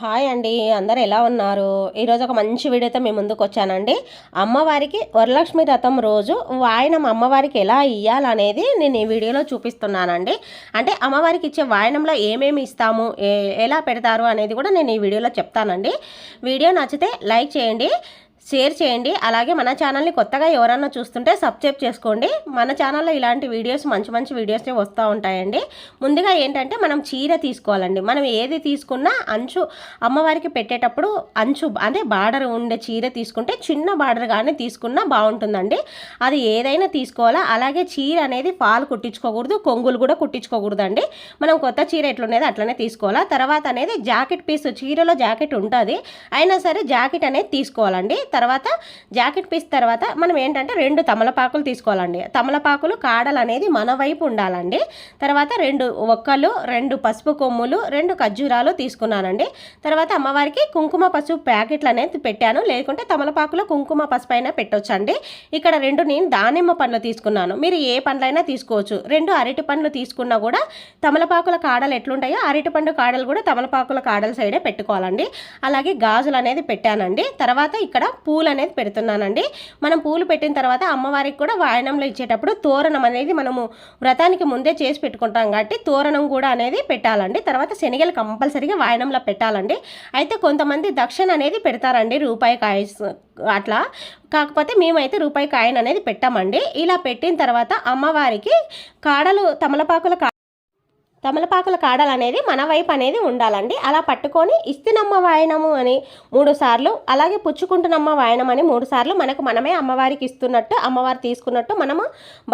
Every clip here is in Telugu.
హాయ్ అండి అందరు ఎలా ఉన్నారు? ఈరోజు ఒక మంచి వీడియోతో మేము ముందుకు వచ్చానండి. అమ్మవారికి వరలక్ష్మి రథం రోజు వాయనం అమ్మవారికి ఎలా ఇయ్యాలనేది నేను ఈ వీడియోలో చూపిస్తున్నానండి. అంటే అమ్మవారికి ఇచ్చే వాయనంలో ఏమేమి ఇస్తాము ఎలా పెడతారు అనేది కూడా నేను ఈ వీడియోలో చెప్తానండి. వీడియో నచ్చితే లైక్ చేయండి. షేర్ చేయండి. అలాగే మన ఛానల్ని కొత్తగా ఎవరన్నా చూస్తుంటే సబ్స్క్రైబ్ చేసుకోండి. మన ఛానల్లో ఇలాంటి వీడియోస్ మంచి మంచి వీడియోసే వస్తూ ఉంటాయండి. ముందుగా ఏంటంటే మనం చీర తీసుకోవాలండి. మనం ఏది తీసుకున్నా అంచు అమ్మవారికి పెట్టేటప్పుడు అంచు అదే బార్డర్ ఉండే చీర తీసుకుంటే చిన్న బార్డర్ కానీ తీసుకున్నా బాగుంటుందండి. అది ఏదైనా తీసుకోవాలా? అలాగే చీర అనేది పాలు కుట్టించుకోకూడదు కొంగులు కూడా కుట్టించుకోకూడదండి. మనం కొత్త చీర ఎట్లున్నది అట్లనే తీసుకోవాలా? తర్వాత అనేది జాకెట్ పీస్ చీరలో జాకెట్ ఉంటుంది. అయినా సరే జాకెట్ అనేది తీసుకోవాలండి. తర్వాత జాకెట్ పీస్ తర్వాత మనం ఏంటంటే రెండు తమలపాకులు తీసుకోవాలండి. తమలపాకులు కాడలు అనేది మన వైపు ఉండాలండి. తర్వాత రెండు ఒక్కలు రెండు పసుపు కొమ్ములు రెండు ఖర్జూరాలు తీసుకున్నానండి. తర్వాత అమ్మవారికి కుంకుమ పసుపు ప్యాకెట్లు అనేది పెట్టాను. లేకుంటే తమలపాకులో కుంకుమ పసుపు అయినా పెట్టొచ్చండి. ఇక్కడ రెండు నేను దానిమ్మ పండ్లు తీసుకున్నాను. మీరు ఏ పండ్లైనా తీసుకోవచ్చు. రెండు అరటి పండ్లు తీసుకున్నా కూడా తమలపాకుల కాడలు ఎట్లుంటాయో అరటి పండు కాడలు కూడా తమలపాకుల కాడల సైడే పెట్టుకోవాలండి. అలాగే గాజులు అనేది పెట్టానండి. తర్వాత ఇక్కడ పూలు అనేది పెడుతున్నానండి. మనం పూలు పెట్టిన తర్వాత అమ్మవారికి కూడా వాయనంలో ఇచ్చేటప్పుడు తోరణం అనేది మనము వ్రతానికి ముందే చేసి పెట్టుకుంటాం కాబట్టి తోరణం కూడా అనేది పెట్టాలండి. తర్వాత శనగలు కంపల్సరీగా వాయనంలో పెట్టాలండి. అయితే కొంతమంది దక్షిణ అనేది పెడతారండి రూపాయి కాయ అట్లా. కాకపోతే మేమైతే రూపాయి కాయన్ అనేది పెట్టామండి. ఇలా పెట్టిన తర్వాత అమ్మవారికి కాడలు తమలపాకుల తమలపాకుల కాడలు అనేది మన వైపు అనేది ఉండాలండి. అలా పట్టుకొని ఇస్తినమ్మ వాయనము అని మూడు సార్లు అలాగే పుచ్చుకుంటున్నమ్మ వాయనం అని మూడు సార్లు మనకు మనమే అమ్మవారికి ఇస్తున్నట్టు అమ్మవారు తీసుకున్నట్టు మనము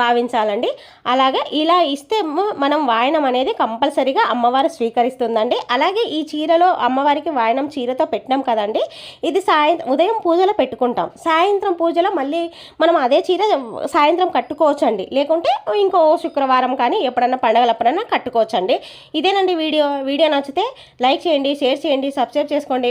భావించాలండి. అలాగే ఇలా ఇస్తే మనం వాయనం అనేది కంపల్సరీగా అమ్మవారు స్వీకరిస్తుందండి. అలాగే ఈ చీరలో అమ్మవారికి వాయనం చీరతో పెట్టినాం కదండి ఇది సాయంత్రం ఉదయం పూజలో పెట్టుకుంటాం. సాయంత్రం పూజలో మళ్ళీ మనం అదే చీర సాయంత్రం కట్టుకోవచ్చండి. లేకుంటే ఇంకో శుక్రవారం కానీ ఎప్పుడన్నా పండగలప్పుడన్నా కట్టుకోవచ్చు అండి ఇదేనండి వీడియో. వీడియో నచ్చితే లైక్ చేయండి షేర్ చేయండి సబ్స్క్రైబ్ చేసుకోండి.